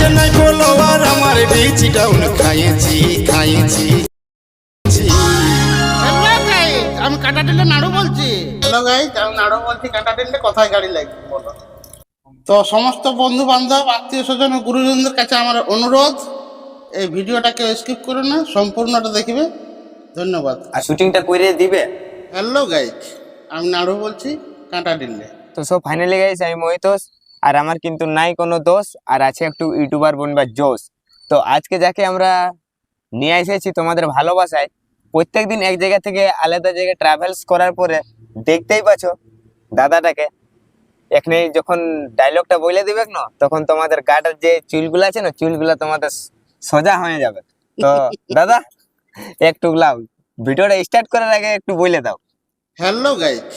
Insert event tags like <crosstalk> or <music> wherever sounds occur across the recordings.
আছে নাই ফলোয়ার আমার রিচ ডাউন খাইয়েছি খাইয়েছি। আমি কাটাটিলে নাড়ু বলছি। হ্যালো গাইস আমি নাড়ু বলছি কাটাটিলে কোথায় গাড়ি লাগবে বলো? তো সমস্ত বন্ধু বান্ধব আত্মীয় স্বজন ও গুরুজনদের কাছে আমার অনুরোধ এই ভিডিওটাকে স্কিপ করে না সম্পূর্ণটা দেখবে। ধন্যবাদ। আর শুটিংটা করে দিবে? হ্যালো গাইস আমি নাড়ু বলছি কাটাটিলে তো সব ফাইনালি গাইস আমি মহিতোষ। আর আমার কিন্তু নাই কোনো দোষ আর আছে একটু ইউটিউবার বনবার জোশ। তো আজকে যাকে আমরা নিয়ে এসেছি তোমাদের ভালোবাসায় প্রত্যেকদিন এক জায়গা থেকে আলাদা জায়গায় ট্রাভেলস করার পরে দেখতেই পাচ্ছ দাদাটাকে। এখানে যখন ডায়লগটা বলে দিবে না তখন তোমাদের গাটার যে চুলগুলো আছে না চুলগুলো তোমাদের সোজা হয়ে যাবে। তো <laughs> দাদা একটু লাও ভিডিওটা স্টার্ট করার আগে একটু বলে দাও। হ্যালো গাইস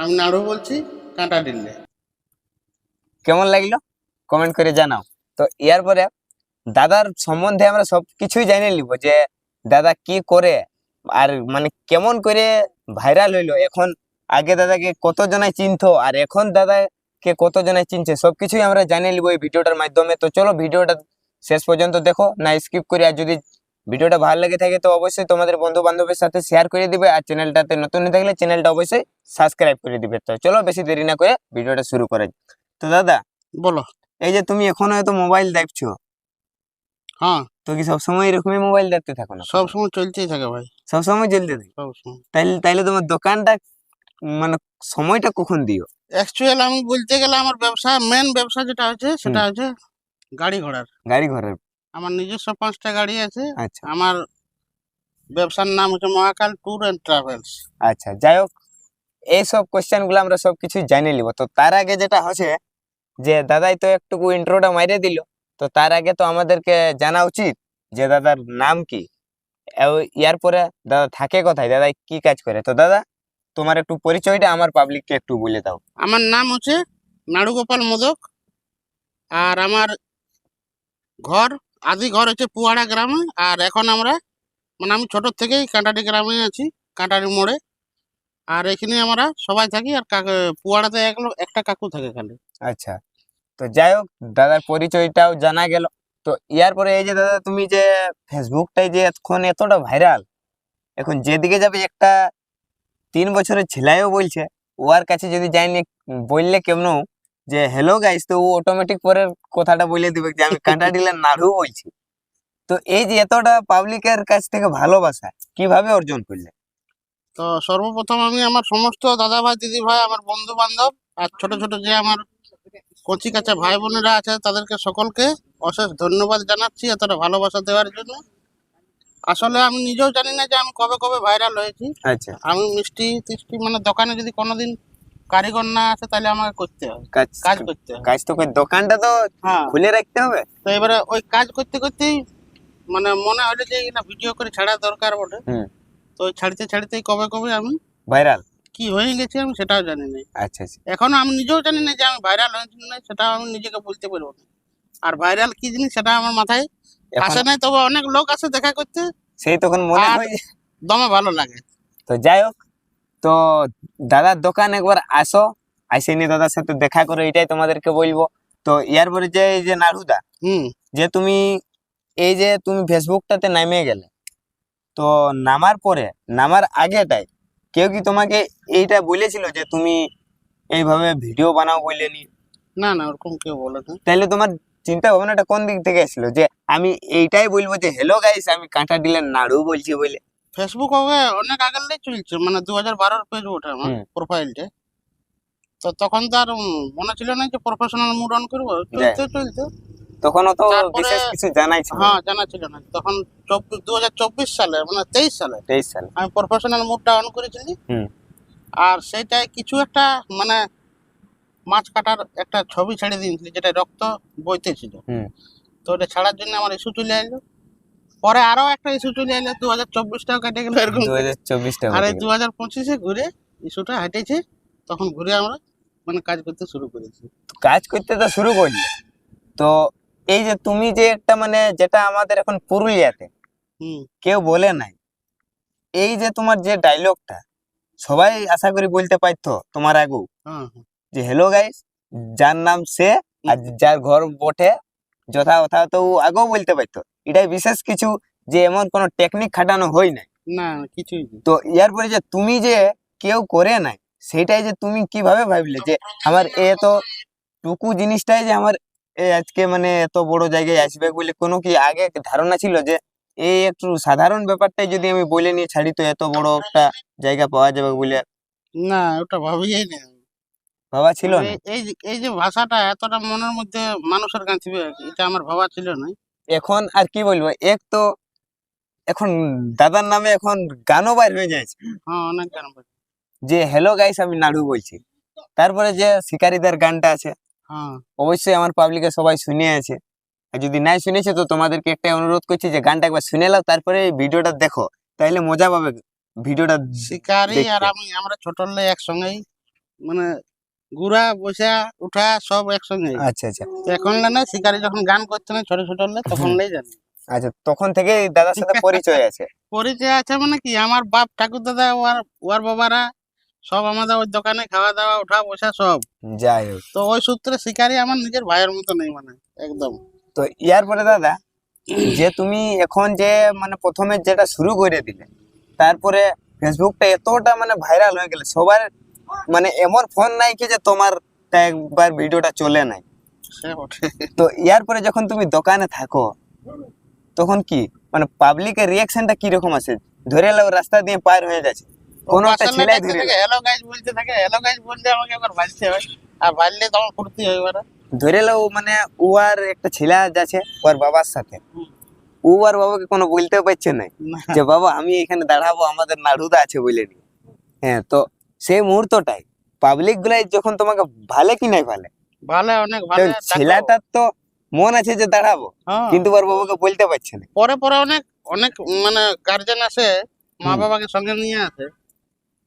আমি নাড়ু বলছি কাটাটিলে কেমন লাগল? কমেন্ট করে জানাও। তো এর পরে দাদার সম্বন্ধে আমরা সব কিছুই জানিয়ে নিব যে দাদা কি করে আর মানে কেমন করে ভাইরাল হইল। এখন আগে দাদাকে কত জনায় চিনতো আর এখন দাদাকে কত জনায় চিনছে সবকিছুই আমরা জানিয়ে নিব এই ভিডিওটার মাধ্যমে। তো চলো ভিডিওটা শেষ পর্যন্ত দেখো, না স্কিপ করি। আর যদি ভিডিওটা ভালো লেগে থাকে তো অবশ্যই তোমাদের বন্ধু বান্ধবের সাথে শেয়ার করে দিবে আর চ্যানেলটাতে নতুন হয়ে থাকলে চ্যানেলটা অবশ্যই সাবস্ক্রাইব করে দিবে। তো চলো বেশি দেরি না করে ভিডিওটা শুরু করা। তো দাদা বলো। এই যে তুমি এখনও হয়তো মোবাইল দেখছ হ্যাঁ। তো কি সবসময় এরকমই মোবাইল দেখতে থাকো না? সব সময় চলতেই থাকে ভাই। সবসময় চলতে থাকে? তাইলে তাইলে তোমার দোকানটা মানে সময়টা কখন দিও? অ্যাকচুয়াল আমি বলতে গেলে আমার ব্যবসা মেন ব্যবসা যেটা হচ্ছে সেটা হচ্ছে গাড়ি ঘোড়ার। গাড়ি ঘোড়ার। আমার নিজস্ব পাঁচটা গাড়ি আছে। আচ্ছা। আমার ব্যবসার নাম হচ্ছে মহাকাল ট্যুর অ্যান্ড ট্রাভেলস। আচ্ছা যাই হোক এইসব কোশ্চেনগুলো আমরা সবকিছু জানিয়ে নিব। তো তার আগে যেটা হচ্ছে যে দাদাই তো একটু ইন্ট্রোটা মাইরে দিল। তো তার আগে তো আমাদেরকে জানা উচিত যে দাদার নাম কি। ইয়ার পরে দাদা থাকে কোথায়? দাদা কি কাজ করে? তো দাদা তোমার একটু পরিচয়টা আমার পাবলিককে একটু বলে দাও। আমার নাম হচ্ছে নাড়ুগোপাল মোদক আর আমার ঘর আদি ঘর হচ্ছে পুয়াড়া গ্রামে আর এখন আমরা মানে আমি ছোট থেকেই কাঁটাটি গ্রামে আছি কাঁটারি মোড়ে। আর এখানে আমরা সবাই থাকি আর কাকু পুয়াড়াতে এক একটা কাকু থাকে খালি। আচ্ছা। তো যাই হোক দাদার পরিচয়টাও জানা গেল। তো ইয়ার পরে এই যে দাদা, তুমি যে ফেসবুকটাই যে এখন এতটা ভাইরাল, এখন যেদিকে যাবে একটা তিন বছরের ছেলেও বলছে ওর কাছে যদি যাইনি বললে কেমন যে হ্যালো গাইস তো ও অটোমেটিক পরে কথাটা বলে দিবে যে, আমি কাঁটা ডিলার নাড়ু বলছি। তো এই যে এতটা পাবলিকের কাছ থেকে ভালোবাসা, কীভাবে অর্জন করলে? তো সর্বপ্রথম আমি আমার সমস্ত দাদা ভাই দিদি ভাই আমার বন্ধু বান্ধব আর ছোট ছোট যে আমার কচি কাঁচা ভাই বোনেরা আছে তাদেরকে সকলকে অশেষ ধন্যবাদ জানাচ্ছি এতটা ভালোবাসা দেওয়ার জন্য। আসলে আমি নিজেও জানি না যে আমি কবে কবে ভাইরাল হয়েছি। আচ্ছা। আমি মিষ্টি টিষ্টি মানে দোকানে যদি কোনোদিন কারিগর না আসে তাহলে আমাকে করতে হবে কাজ কাজ করতে হবে কাজ তো দোকানটা তো হ্যাঁ। খুলে রাখতে হবে। তো এবারে ওই কাজ করতে করতেই মানে মনে হলো যে না ভিডিও করে ছাড়া দরকার বটে। তো ওই ছাড়তে ছাড়তেই কবে কবে আমি ভাইরাল কি হয়ে গেছে আমি সেটাও জানি না আচ্ছা আচ্ছা। এখনও আমি নিজেও জানি না যে আমি ভাইরাল হয়েছি না সেটাও আমি নিজেকে বলতে পারব না। আর ভাইরাল কি জিনিস সেটা আমার মাথায় আসে নাই তবে অনেক লোক আসে দেখা করতে। সেই তখন মনে হয় দমে ভালো লাগে। তো যাই হোক তো দাদার দোকান একবার আসো আইসে নিয়ে দাদার সাথে দেখা করো এটাই তোমাদেরকে বলব। তো ইয়ার পরে যে এই যে নাড়ুদা হুম। যে তুমি এই যে তুমি ফেসবুকটাতে নামে গেলে তো নামার পরে নামার আগেটাই কেউ কি তোমাকে এইটা বলেছিল যে তুমি এইভাবে ভিডিও বানাও বললেনি না না ওরকম কেউ বলে না তাইলে তোমার চিন্তা ভাবনাটা কোন দিক থেকে এসেছিল যে আমি এইটাই বলব যে হ্যালো গাইস আমি কাঁটা ডিলের নাড়ু বলছি বলে। ফেসবুক হবে অনেক আগের চলছে মানে দু হাজার বারোর পেজ ওঠে আমার। প্রোফাইলটা তো তখন তো আর মনে ছিল না যে প্রফেশনাল মুড অন করব। চলতে চলতে তখনও তো বিশেষ কিছু জানাই ছিল হ্যাঁ জানা ছিল না। তখন চব্বিশ দু হাজার চব্বিশ সালে মানে তেইশ সালে তেইশ সালে। আমি প্রফেশনাল মুডটা অন করেছিলি। হুম। আর সেইটাই কিছু একটা মানে মাছ কাটার একটা ছবি ছেড়ে দিয়েছিলি যেটা রক্ত বইতেছিল হুম। তো ওটা ছাড়ার জন্য আমার ইস্যু চলে এলো। পরে আরও একটা ইস্যু চলে এলো দু হাজার চব্বিশটাও কেটে গেলো। এরকম দু। হাজার চব্বিশটা আর এই দু হাজার পঁচিশে ঘুরে ইস্যুটা হাঁটেছে। তখন ঘুরে আমরা মানে কাজ করতে শুরু করেছি। কাজ করতে তো শুরু করলে। তো এই যে তুমি যে একটা মানে যেটা আমাদের এখন পুরুলিয়াতে কেউ বলে নাই এই যে তোমার যে ডায়লগটা সবাই আশা করি বলতে পারতো তোমার আগু হ্যাঁ হ্যাঁ। যে হ্যালো গাইস যার নাম সে আর যার ঘর বটে যথা কথা তো আগেও বলতে পারতো। এটাই বিশেষ কিছু যে এমন কোনো টেকনিক খাটানো হয় নাই। না কিছুই তো ইয়ার পরে যে তুমি যে কেউ করে নাই সেটাই যে তুমি কীভাবে ভাবলে যে আমার এত টুকু জিনিসটাই যে আমার এ আজকে মানে এত বড় জায়গায় আসবে বলে কোনো কি আগে ধারণা ছিল যে এই একটু সাধারণ ব্যাপারটাই যদি আমি বলে নিয়ে ছাড়ি তো এত বড় একটা জায়গা পাওয়া যাবে বলে? না ওটা ভাবি না ভাবা ছিল না? এই- এই যে- এই ভাষাটা এতটা মনের মধ্যে মানুষের গাঁথবে এটা আমার ভাবা ছিল না। এখন আর কি বলব এক তো এখন দাদার নামে এখন গানও বাইর হয়ে যাচ্ছে। হ্যাঁ অনেক গান যে হ্যালো গাইস আমি নাড়ু বলছি। তারপরে যে শিকারীদের গানটা আছে অবশ্যই আমার পাবলিকে সবাই শুনে আছে। আর যদি নাই শুনেছে তো তোমাদেরকে একটা অনুরোধ করছি যে গানটা একবার শুনে নাও তারপরে এই ভিডিওটা দেখো। তাহলে মজা পাবে ভিডিওটা শিকারি আর আমি আমরা ছোট হলে একসঙ্গেই মানে ঘুরা বসা উঠা সব একসঙ্গে আচ্ছা আচ্ছা। এখন না শিকারি যখন গান করছে না ছোট ছোট তখন লাই জানি। আচ্ছা তখন থেকে দাদার সাথে পরিচয় আছে। <laughs> পরিচয় আছে মানে কি? আমার বাপ ঠাকুর দাদা ওর ওর বাবারা সব আমাদের ওই দোকানে খাওয়া দাওয়া উঠা বসা সব। যাই হোক। তো ওই সূত্রে শিকারি আমার নিজের ভাইয়ের মতো নেই মানে একদম। তো ইয়ার পরে দাদা যে তুমি এখন যে মানে প্রথমে যেটা শুরু করে দিলে তারপরে ফেসবুকটা এতটা মানে ভাইরাল হয়ে গেলে সবার মানে এমন ফোন নাই কি যে তোমার একবার ভিডিওটা চলে নাই। তো ইয়ার পরে যখন তুমি দোকানে থাকো তখন কি? মানে পাবলিকের রিয়াকশনটা কি রকম আছে? ধরে নাও রাস্তা দিয়ে পার হয়ে যাচ্ছে কোনো একটা ছেলে ধরে হ্যালো গাইজ বলতে থাকে হ্যালো গাইজ বলতে আমাকে একবার ভাজতে হয়। আর ভাজলে তখন ফুর্তি হয় এবারে। ধরে নাও মানে ও আর একটা ছেলে যাচ্ছে ওর বাবার সাথে। ও আর বাবাকে কোনো বলতে পারছে না। যে বাবা আমি এখানে দাঁড়াবো আমাদের নাড়ুদা আছে বলে নি। হ্যাঁ তো সেই মুহূর্তটাই পাবলিক গুলাই যখন তোমাকে ভালে কি নাই ভালে? ভালো অনেক তো ভালো ছেলেটার তো মন আছে যে দাঁড়াবো হ্যাঁ, কিন্তু ওর বাবাকে বলতে পারছে না। পরে পরে অনেক অনেক মানে গার্জেন আছে মা বাবাকে সঙ্গে নিয়ে আসে।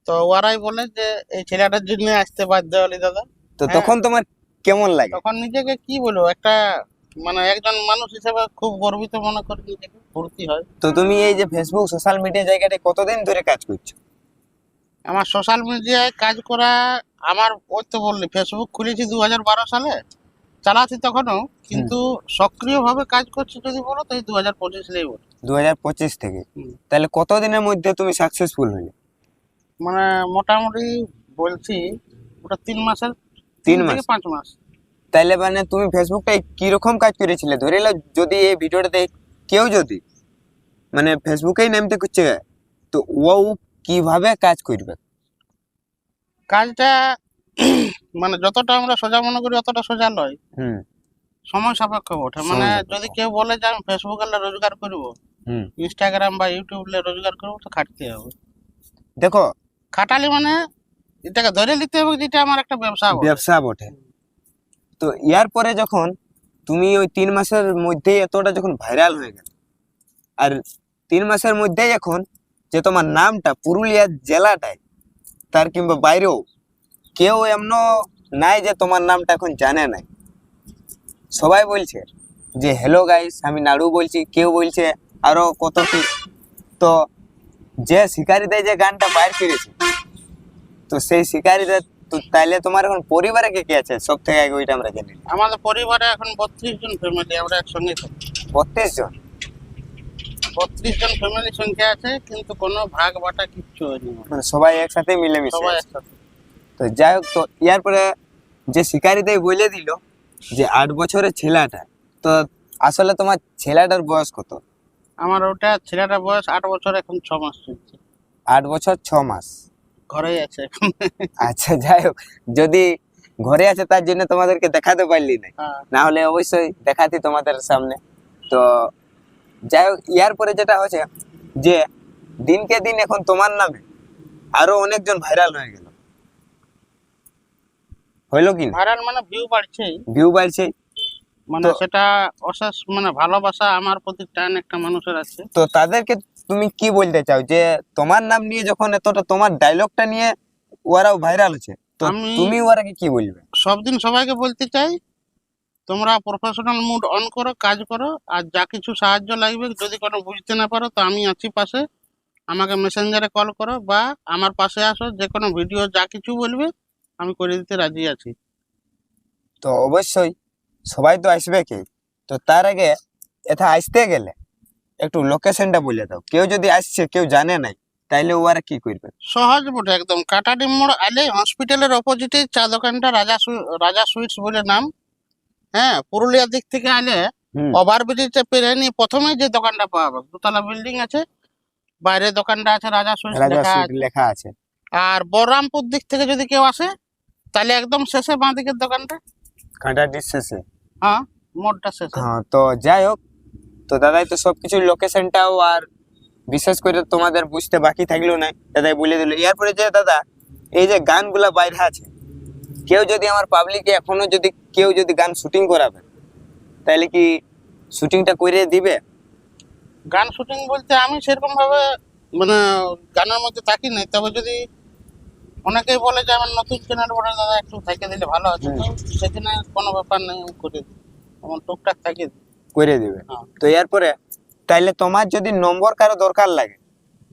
তো ওরাই বলে যে এই ছেলেটার জন্য আসতে বাধ্য হলি দাদা। তো হ্যাঁ। তখন তোমার কেমন লাগে? তখন নিজেকে কি বলব একটা মানে একজন মানুষ হিসেবে খুব গর্বিত মনে করি নিজেকে ফুর্তি হয়। তো তুমি এই যে ফেসবুক সোশ্যাল মিডিয়া জায়গাটায় কতদিন ধরে কাজ করছ? আমার সোশ্যাল মিডিয়ায় কাজ করা আমার ওই তো বললি ফেসবুক খুলেছি দু হাজার বারো সালে চালাচ্ছি তখনও কিন্তু সক্রিয়ভাবে কাজ করছি যদি বলো তো এই দু হাজার পঁচিশ বলো দু হাজার পঁচিশ থেকে। তাহলে কতদিনের মধ্যে তুমি সাকসেসফুল হলে? মানে মোটামুটি বলছি ওটা তিন মাসের তিন মাস? পাঁচ মাস। তাহলে মানে তুমি ফেসবুকটায় কীরকম কাজ করেছিলে? ধরে নাও যদি এই ভিডিওটাতে কেউ যদি মানে ফেসবুকেই নামতে করছে তো ও কীভাবে কাজ করবে? কাজটা মানে যতটা আমরা সোজা মনে করি অতটা সোজা নয়। হুম। সময় সাপেক্ষ বটে মানে যদি কেউ বলে যে আমি ফেসবুকে রোজগার করব হুম। ইনস্টাগ্রাম বা ইউটিউবে রোজগার করব তো খাটতে হবে। দেখো খাটালি মানে এটাকে ধরে নিতে হবে যেটা আমার একটা ব্যবসা ব্যবসা বটে। তো ইয়ার পরে যখন তুমি ওই তিন মাসের মধ্যেই এতটা যখন ভাইরাল হয়ে গেল, আর তিন মাসের মধ্যে এখন যে তোমার নামটা পুরুলিয়া জেলাটায়, তার কিংবা বাইরেও কেউ এমন নাই যে তোমার নামটা এখন জানে নাই। সবাই বলছে যে হ্যালো গাইস আমি নাড়ু বলছি। কেউ বলছে, আরও কত কি? তো যে শিকারিদের যে গানটা বাইর করেছে। তো সেই শিকারিদের তো তাইলে তোমার এখন পরিবারে কে কে আছে? সব থেকে আগে ওইটা আমরা জানি আমাদের পরিবারে এখন বত্রিশ জন ফ্যামিলি আমরা একসঙ্গে থাকি। বত্রিশ জন? বত্রিশ জন ফ্যামিলি সংখ্যা আছে কিন্তু কোনো ভাগ বাটা কিচ্ছু হয়নি। মানে সবাই একসাথে মিলেমিশে সবাই। একসাথে। তো যাই হোক তো ইয়ার পরে যে শিকারিদের বলে দিল যে আট বছরের ছেলেটা তো আসলে তোমার ছেলেটার বয়স কত? আমার ওটা ছেলেটার বয়স আট বছর এখন ছ মাস চলছে। আট বছর ছ মাস। ঘরেই আছে এখন। আচ্ছা যাই হোক। যদি ঘরে আছে তার জন্য তোমাদেরকে দেখাতে পারলি না। হ্যাঁ, না হলে অবশ্যই দেখাতি তোমাদের সামনে। তো যাই হোক ইয়ার পরে যেটা হচ্ছে যে দিনকে দিন এখন তোমার নামে আরও অনেকজন ভাইরাল হয়ে গেল। হইল কি ভাইরাল মানে ভিউ বাড়ছেই। ভিউ বাড়ছে মানে সেটা অশেষ মানে ভালোবাসা আমার প্রতি টান একটা মানুষের আছে। তো তাদেরকে তুমি কি বলতে চাও? যে তোমার নাম নিয়ে যখন এতটা তোমার ডায়লগটা নিয়ে ওরাও ভাইরাল হচ্ছে তো তুমি ওরাকে কি বলবে? সব দিন সবাইকে বলতে চাই তোমরা প্রফেশনাল মুড অন করো কাজ করো আর যা কিছু সাহায্য লাগবে যদি কোনো বুঝতে না পারো তো আমি আছি পাশে। আমাকে মেসেঞ্জারে কল করো বা আমার পাশে আসো যে কোনো ভিডিও যা কিছু বলবে আমি করে দিতে রাজি আছি। তো অবশ্যই। সবাই তো আসবে কি? তো তার আগে এথা আসতে গেলে একটু লোকেশনটা বলে দাও। কেউ যদি আসছে কেউ জানে নাই তাইলে ও আর কি করবে? সহজ বটে একদম। কাটাডিম মোড় আলে হসপিটালের অপোজিটে চা দোকানটা রাজা রাজা সুইটস বলে নাম। হ্যাঁ পুরুলিয়ার দিক থেকে আলে হুম, ওভারব্রিজটা পেরে নিয়ে প্রথমেই যে দোকানটা পাওয়া যাবে দোতলা বিল্ডিং আছে বাইরে দোকানটা আছে রাজা সুইটস লেখা আছে। লেখা আছে। আর বলরামপুর দিক থেকে যদি কেউ আসে তাহলে একদম শেষে বাঁ দিকের দোকানটা। কাঁটা ডিসেসে হ্যাঁ মোড়টা শেষে হ্যাঁ তো যাই হোক তো দাদাই তো সবকিছু লোকেশনটাও আর বিশেষ করে তোমাদের বুঝতে বাকি থাকল না দাদাই বলে দিল এরপরে যে দাদা এই যে গানগুলা বাইরে আছে কেউ যদি আমার পাবলিকে এখনও যদি কেউ যদি গান শুটিং করাবে তাহলে কি শুটিংটা করে দিবে? গান শুটিং বলতে আমি সেরকম ভাবে মানে গানের মধ্যে থাকি নাই তবে যদি অনেকেই বলে যে আমার নতুন চ্যানেল বলে দাদা একটু থেকে দিলে ভালো আছে সেখানে কোনো ব্যাপার নেই আমি করে দিই। আমার টুকটাক থাকে করে দিবে। হ্যাঁ। তো এরপরে তাইলে তোমার যদি নম্বর কারও দরকার লাগে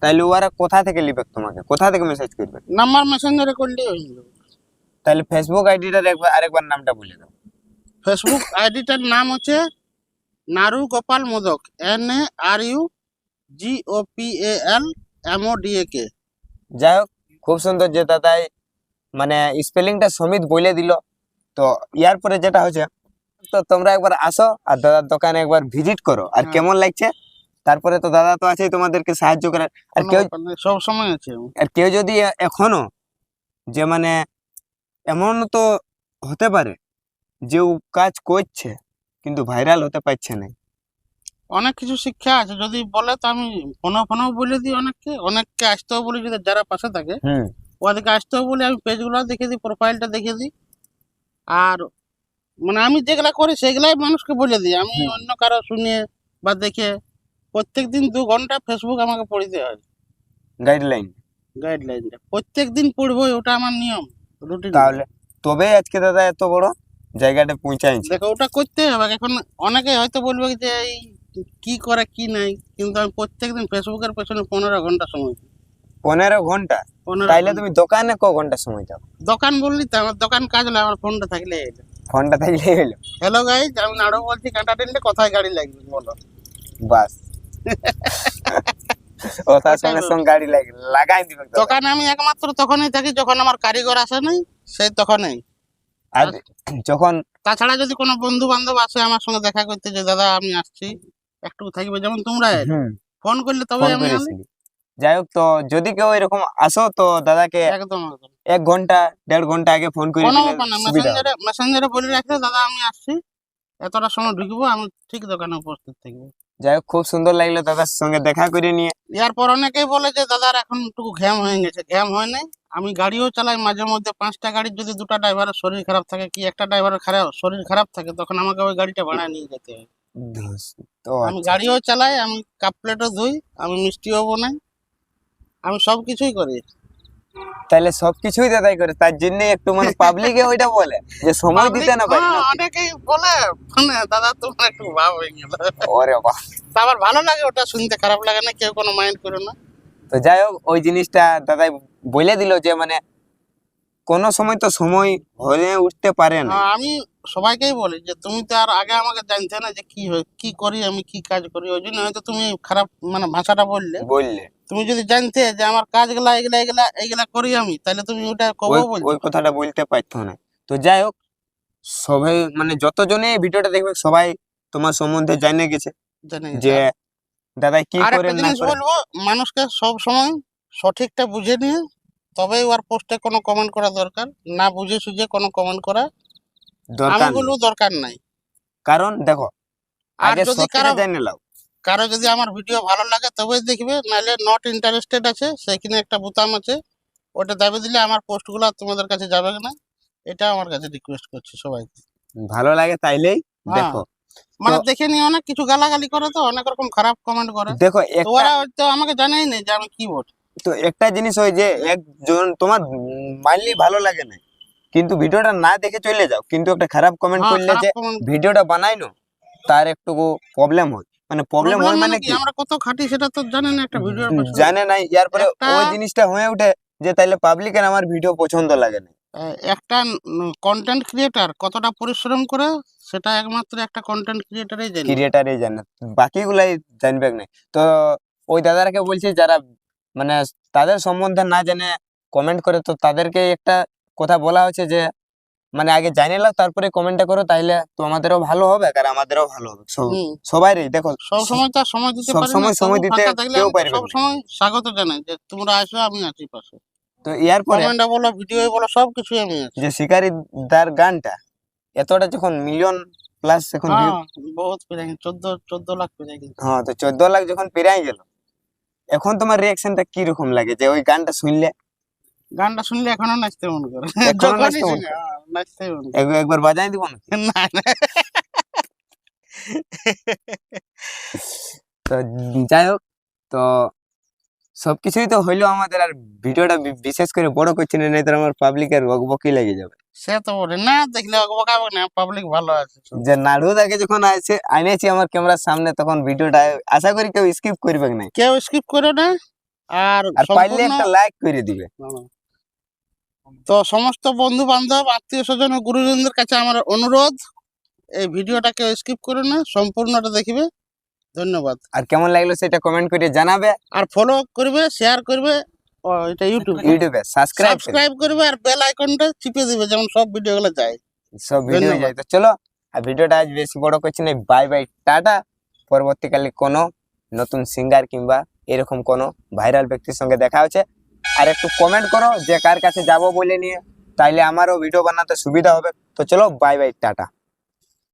তাহলে ওরা কোথা থেকে লিবে তোমাকে? কোথা থেকে মেসেজ করবে? নাম্বার মেসেঞ্জারে করলেই হয়ে যাবে। তাহলে ফেসবুক আইডিটার একবার আরেকবার নামটা বলে দাও। ফেসবুক আইডিটার নাম হচ্ছে Naru Gopal Modak N A R U G O P A L M O D A K যাই হোক খুব সুন্দর যে দাদাই মানে স্পেলিংটা সমিত বলে দিল। তো ইয়ার পরে যেটা হচ্ছে তো তোমরা একবার আসো আর দাদার দোকানে একবার ভিজিট করো। আর হ্যাঁ। কেমন লাগছে? তারপরে তো দাদা তো আছেই তোমাদেরকে সাহায্য করার। আর কেউ সব সময় আছে। আর কেউ যদি এখনও যে মানে এমন তো হতে পারে যে ও কাজ করছে কিন্তু ভাইরাল হতে পারছে না। অনেক কিছু শিক্ষা আছে। যদি বলে তো আমি ফোনে ফোনেও বলে দিই অনেককে। অনেককে আসতেও বলি যদি যারা পাশে থাকে। হুম ওদেরকে আসতেও বলি আমি পেজগুলো দেখে দিই প্রোফাইলটা দেখে দিই। আর মানে আমি যেগুলা করি সেগুলাই মানুষকে বলে দিই। আমি অন্য কারও শুনিয়ে বা দেখে প্রত্যেক দিন দু ঘণ্টা ফেসবুক আমাকে পড়িতে হয়। গাইডলাইন গাইডলাইনটা প্রত্যেক দিন পড়বোই ওটা আমার নিয়ম। রুটিন তাহলে তবে আজকে দাদা এত বড় জায়গাটা পৌঁছাইছে দেখো ওটা করতে হবে। এখন অনেকে হয়তো বলবে যে এই কি করে কি নাই কিন্তু আমি প্রত্যেকদিন ফেসবুকের পেছনে পনেরো ঘণ্টা সময় দিই। পনেরো ঘণ্টা? তাইলে তুমি দোকানে ক ঘণ্টা সময় দাও? দোকান বললি তো আমার দোকান কাজ হলে আমার ফোনটা থাকলে ফোনটা থাকলে হলো? হ্যালো গাইজ আমি নাড়ু বলছি কাঁটা টেনলে কোথায় গাড়ি লাগবে বলো। বাস। <laughs> ও তার সঙ্গে সঙ্গে গাড়ি লাগে লাগাই দিবে দোকানে আমি একমাত্র তখনই থাকি যখন আমার কারিগর আসে নাই সেই তখনই। আর যখন তাছাড়া যদি কোনো বন্ধু বান্ধব আসে আমার সঙ্গে দেখা করতে যে দাদা আমি আসছি। একটু থাকবে। যেমন তোমরা ফোন করলে তবে আমি যাই হোক তো যদি কেউ এরকম আসো তো দাদাকে একদম এক ঘণ্টা দেড় ঘণ্টা আগে ফোন করে। মেসেঞ্জারে মেসেঞ্জারে বলে রাখলে দাদা আমি আসছি। এতটা সময় ঢুকবো আমি ঠিক দোকানে উপস্থিত থাকব। যাই হোক খুব সুন্দর লাগল দাদার সঙ্গে দেখা করে নিয়ে। এরপর অনেকেই বলে যে দাদার এখন একটু ঘ্যাম হয়ে গেছে। ঘ্যাম হয় নাই। আমি গাড়িও চালাই মাঝে মধ্যে পাঁচটা গাড়ির যদি দুটো ড্রাইভারের শরীর খারাপ থাকে কি একটা ড্রাইভারের খারাপ শরীর খারাপ থাকে তখন আমাকে ওই গাড়িটা ভাড়া নিয়ে যেতে হয়। আমি আচ্ছা। গাড়িও চালাই আমি কাপ প্লেটও ধুই আমি মিষ্টিও বানাই। আমি সব কিছুই করি। তাহলে সবকিছুই দাদাই করে তার জন্য একটু মানে পাবলিকে <laughs> ওইটা বলে যে সময় দিতে না পারি হ্যাঁ, অনেকেই বলে মানে দাদা তোমার একটু ভাব হয়ে গেল। ওরে বাবা। তা আবার ভালো লাগে ওটা শুনতে খারাপ লাগে না কেউ কোনো মাইন্ড করে না। তো যাই হোক ওই জিনিসটা দাদাই বলে দিল যে মানে কোন সময় তো সময় হয়ে উঠতে পারে না। হ্যাঁ, আমি সবাইকেই বলি যে তুমি তো আর আগে আমাকে জানতে না যে কি হয় কি করি আমি কি কাজ করি ওই জন্য হয়তো তুমি খারাপ মানে ভাষাটা বললে। বললে। তুমি যদি জানতে যে আমার কাজগুলা এগুলা এগুলা এগুলা করি আমি তাহলে তুমি ওটা ওই কবেও বলতে ওই কথাটা বলতে পারতো না। তো যাই হোক সবাই মানে যতজনে ভিডিওটা দেখবে সবাই তোমার সম্বন্ধে জানে গেছে যে দাদা কি করে না বলব মানুষকে সব সময় সঠিকটা বুঝে নিয়ে তবেই ওর পোস্টে কোনো কমেন্ট করা দরকার। না বুঝে সুঝে কোনো কমেন্ট করা দরকার নেই। দরকার নাই। কারণ দেখো আগে যদি সত্যিটা জেনে নাও। কারও যদি আমার ভিডিও ভালো লাগে তবেই দেখবে নাহলে নট ইন্টারেস্টেড আছে সেখানে একটা বোতাম আছে ওটা দাবি দিলে আমার পোস্টগুলো তোমাদের কাছে যাবে না। এটা আমার কাছে রিকোয়েস্ট করছি সবাইকে। ভালো লাগে তাইলেই হ্যাঁ। দেখো। মানে দেখে নিয়ে অনেক কিছু গালাগালি করে তো অনেক রকম খারাপ কমেন্ট করে। দেখো তো ওরা হয়তো আমাকে জানেই নেই যে আমি কি বলি তো একটা জিনিস হয় যে একজন তোমার মানলি ভালো লাগে না। কিন্তু ভিডিওটা না দেখে চলে যাও। কিন্তু একটা খারাপ কমেন্ট হ্যাঁ, করলে যে ভিডিওটা বানাই না তার একটু প্রবলেম হয়। মানে প্রবলেম হয় মানে মানে কি? আমরা কত খাটি সেটা তো জানেন না একটা ভিডিওর জানে নাই। ইয়ার পরে ওই জিনিসটা হয়ে ওঠে যে তাইলে পাবলিকের আমার ভিডিও পছন্দ লাগে না। একটা কন্টেন্ট ক্রিয়েটার কতটা পরিশ্রম করে সেটা একমাত্র একটা কন্টেন্ট ক্রিয়েটারই জানে। ক্রিয়েটারই জানে। বাকিগুলাই জানবে না। তো ওই দাদারাকে বলছি যারা মানে তাদের সম্বন্ধে না জেনে কমেন্ট করে তো তাদেরকে একটা কথা বলা হচ্ছে যে মানে আগে জানিয়ে নাও তারপরে কমেন্টটা করো তাইলে তো আমাদেরও ভালো হবে আর আমাদেরও ভালো হবে। সবাইরই দেখো সব সময় তো সময় দিতে সব পারি সময় সময় দিতে কেউ পারবে সব। সময় স্বাগত জানাই যে তোমরা আসো আমি আছি পাশে। তো ইয়ার পরে কমেন্টে বলো ভিডিও বলো সব কিছু আমি আছি। যে শিকারি দার গানটা এতটা যখন মিলিয়ন প্লাস এখন হ্যাঁ বহুত পেরে চোদ্দ চোদ্দ লাখ পেরে গেছে। হ্যাঁ তো চোদ্দ লাখ যখন পেরাই গেল এখন তোমার রিয়াকশনটা কি রকম লাগে? যে ওই গানটা শুনলে? গানটা শুনলে এখনও নাচতে মন করে। নাচতে মন হ্যাঁ, নাচতে মন একবার বাজাই দিব না? তো যাই হোক তো সবকিছুই তো হইল আমাদের আর ভিডিওটা বিশেষ করে বড় করছি না নাই আমার পাবলিকের বকবকি লেগে যাবে। সে তো বলে না দেখলে বকাবো না পাবলিক ভালো আছে যে নাড়ু দাকে যখন আনেছি আমার ক্যামেরার সামনে তখন ভিডিওটা আশা করি কেউ স্কিপ করবে না কেউ স্কিপ করে না আর একটা লাইক করে দিবে। তো সমস্ত বন্ধু বান্ধব আত্মীয় স্বজন ও গুরুজনদের কাছে আমার অনুরোধ এই ভিডিওটাকে স্কিপ করে না সম্পূর্ণটা দেখবে। ধন্যবাদ। আর কেমন লাগল সেটা কমেন্ট করে জানাবে। আর ফলো করবে শেয়ার করবে ও, এটা ইউটিউব ইউটিউবে সাবস্ক্রাইব সাবস্ক্রাইব করবে। আর বেল আইকনটা চিপে দিবে যেমন সব ভিডিওগুলো যায়। সব ভিডিও। যায়। তো চলো আর ভিডিওটা আজ বেশি বড় করছি না বাই বাই টাটা। পরবর্তীকালে কোনো নতুন সিঙ্গার কিংবা এরকম কোনো ভাইরাল ব্যক্তির সঙ্গে দেখা হচ্ছে। আর একটু কমেন্ট করো যে কার কাছে যাব বলে নিয়ে তাইলে আমারও ভিডিও বানাতে সুবিধা হবে। তো চলো বাই বাই টাটা।